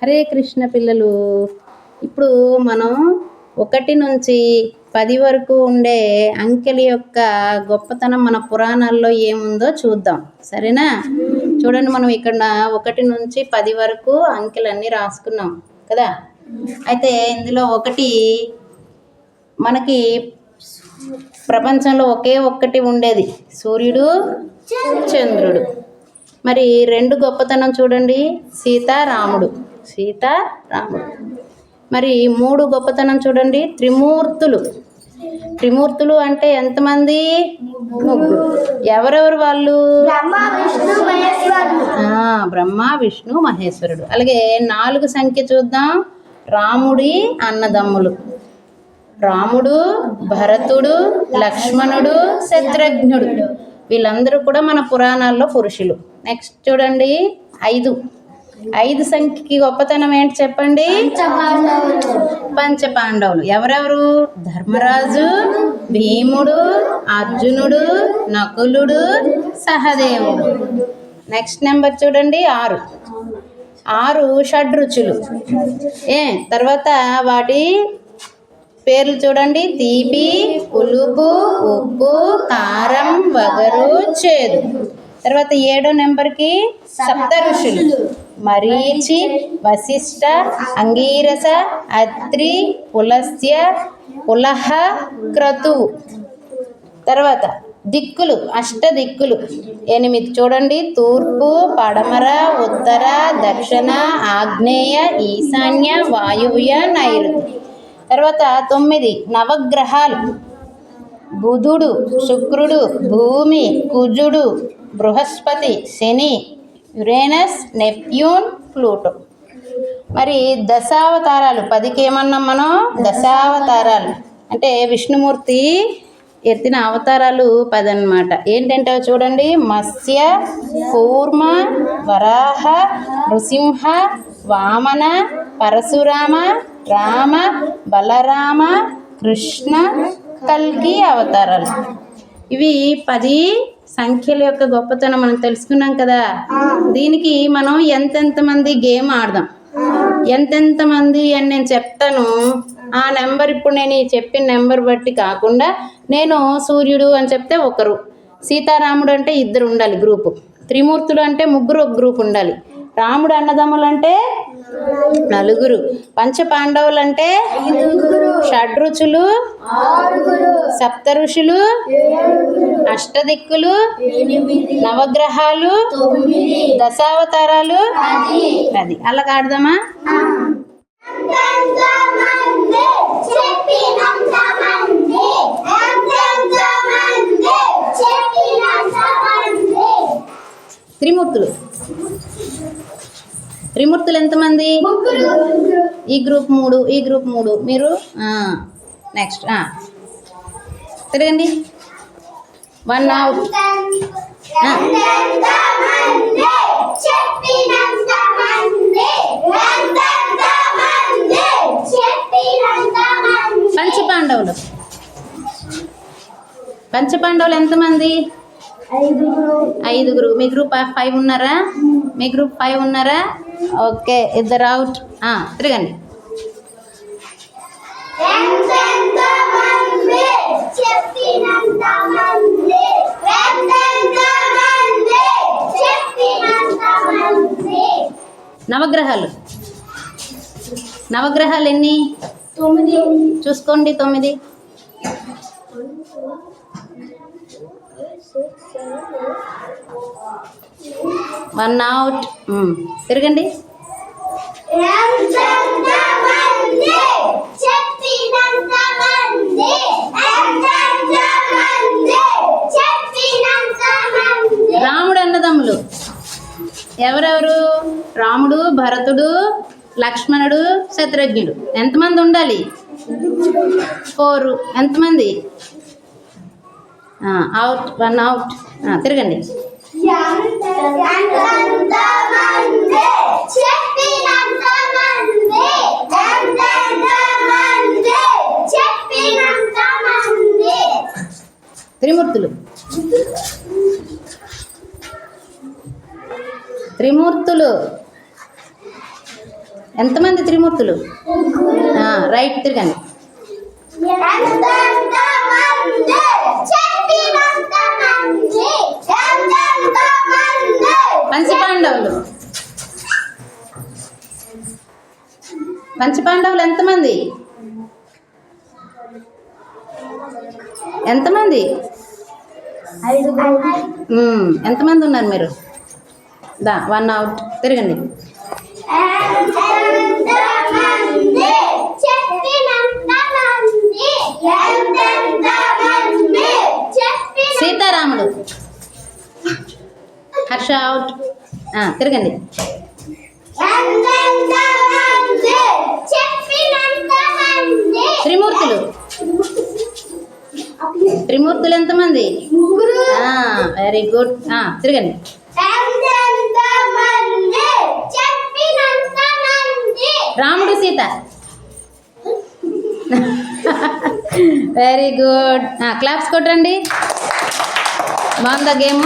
హరే కృష్ణ పిల్లలు ఇప్పుడు మనం ఒకటి నుంచి పది వరకు ఉండే అంకెల యొక్క గొప్పతనం మన పురాణాల్లో ఏముందో చూద్దాం. సరేనా? చూడండి మనం ఇక్కడ ఒకటి నుంచి పది వరకు అంకెలన్నీ రాసుకున్నాం కదా? అయితే ఇందులో ఒకటి మనకి ప్రపంచంలో ఒకే ఒక్కటి ఉండేది. సూర్యుడు చంద్రుడు. మరి రెండు గొప్పతనం చూడండి. సీతారాముడు సీతారాముడు మరి మూడు గొప్పతనం చూడండి. త్రిమూర్తులు. త్రిమూర్తులు అంటే ఎంతమంది? ముగ్గురు. ఎవరెవరు వాళ్ళు? బ్రహ్మ విష్ణు మహేశ్వరుడు. ఆ, బ్రహ్మ విష్ణు మహేశ్వరుడు. అలాగే నాలుగు సంఖ్య చూద్దాం. రాముడి అన్నదమ్ములు. రాముడు భరతుడు లక్ష్మణుడు శత్రుఘ్నుడు. వీళ్ళందరూ కూడా మన పురాణాల్లో పురుషులు. నెక్స్ట్ చూడండి. ఐదు. ఐదు సంఖ్యకి గొప్పతనం ఏంటి చెప్పండి? పంచ పాండవులు ఎవరెవరు? ధర్మరాజు భీముడు అర్జునుడు నకులుడు సహదేవుడు. నెక్స్ట్ నెంబర్ చూడండి. ఆరు. ఆరు షడ్రుచులు. ఏ? తర్వాత వాటి పేర్లు చూడండి. తీపి పులుపు ఉప్పు కారం వగరు చేదు. తర్వాత ఏడో నెంబర్కి సప్త ఋషులు మరీచి వశిష్ట అంగీరస అత్రి పులస్య పులహ క్రతువు తర్వాత దిక్కులు అష్ట దిక్కులు. ఎనిమిది చూడండి. తూర్పు పడమర ఉత్తర దక్షిణ ఆగ్నేయ ఈశాన్య వాయువ్య నైరుతి. తర్వాత తొమ్మిది నవగ్రహాలు. బుధుడు శుక్రుడు భూమి కుజుడు. బృహస్పతి శని యురేనస్ నెప్ట్యూన్ ప్లూటో. మరి దశావతారాలు పదికి ఏమన్నాం మనం? దశావతారాలు. అంటే విష్ణుమూర్తి ఎత్తిన అవతారాలు పది అనమాట ఏంటంటే చూడండి? మత్స్య కూర్మ వరాహ నృసింహ వామన పరశురామ రామ బలరామ కృష్ణ కల్కి అవతారాలు. ఇవి పది సంఖ్యల యొక్క గొప్పతనం మనం తెలుసుకున్నాం కదా. దీనికి మనం ఎంతెంత మంది గేమ్ ఆడదాం? ఎంతెంత మంది అని నేను చెప్తాను. ఆ నెంబర్ ఇప్పుడు నేను చెప్పిన నెంబర్ బట్టి కాకుండా నేను సూర్యుడు అని చెప్తే ఒకరు. సీతారాముడు అంటే ఇద్దరు ఉండాలి గ్రూపు. త్రిమూర్తులు అంటే ముగ్గురు ఒక గ్రూప్ ఉండాలి. రాముడు అన్నదమ్ములు అంటే నలుగురు. పంచ పాండవులు అంటే షడ్రుచులు సప్త ఋషులు అష్టదిక్కులు నవగ్రహాలు దశావతారాలు. అది. అలా ఆడదామా? త్రిమూర్తులు. త్రిమూర్తులు ఎంతమంది? ఈ గ్రూప్ మూడు ఈ గ్రూప్ మూడు. మీరు? నెక్స్ట్ తిరగండి. వన్ అవుట్ పంచపాండవులు పంచపాండవులు ఎంతమంది? ఐదుగురు. మీ గ్రూప్ ఫైవ్ ఉన్నారా? మీ గ్రూప్ ఫైవ్ ఉన్నారా? ఓకే ఇద్దరు అవుట్ తిరగండి. నవగ్రహాలు. నవగ్రహాలు ఎన్ని? తొమ్మిది. చూసుకోండి తొమ్మిది. One out hmm. తిరగండి. రాముడు అన్నదమ్ములు. ఎవరెవరు? రాముడు భరతుడు లక్ష్మణుడు శత్రుఘ్నుడు. ఎంతమంది ఉండాలి? ఫోరు ఎంతమంది? అవుట్ వన్ అవుట్ తిరగండి. త్రిమూర్తులు. త్రిమూర్తులు. ఎంతమంది త్రిమూర్తులు? రైట్ తిరగండి ఎంతెంత మంది చెప్పినంత మంది ఎంతెంత మంది పంచపాండవులు పంచపాండవులు ఎంతమంది? ఎంతమంది. ఎంతమంది ఉన్నారు మీరు? దా వన్ అవుట్ తిరగండి. సీతారాముడు. హర్ష అవుట్ తిరగండి. త్రిమూర్తులు. త్రిమూర్తులు ఎంతమంది? వెరీ గుడ్ తిరగండి. రాముడు సీత. వెరీ గుడ్ క్లాప్స్ కొట్టండి. బాగుందా గేమ్?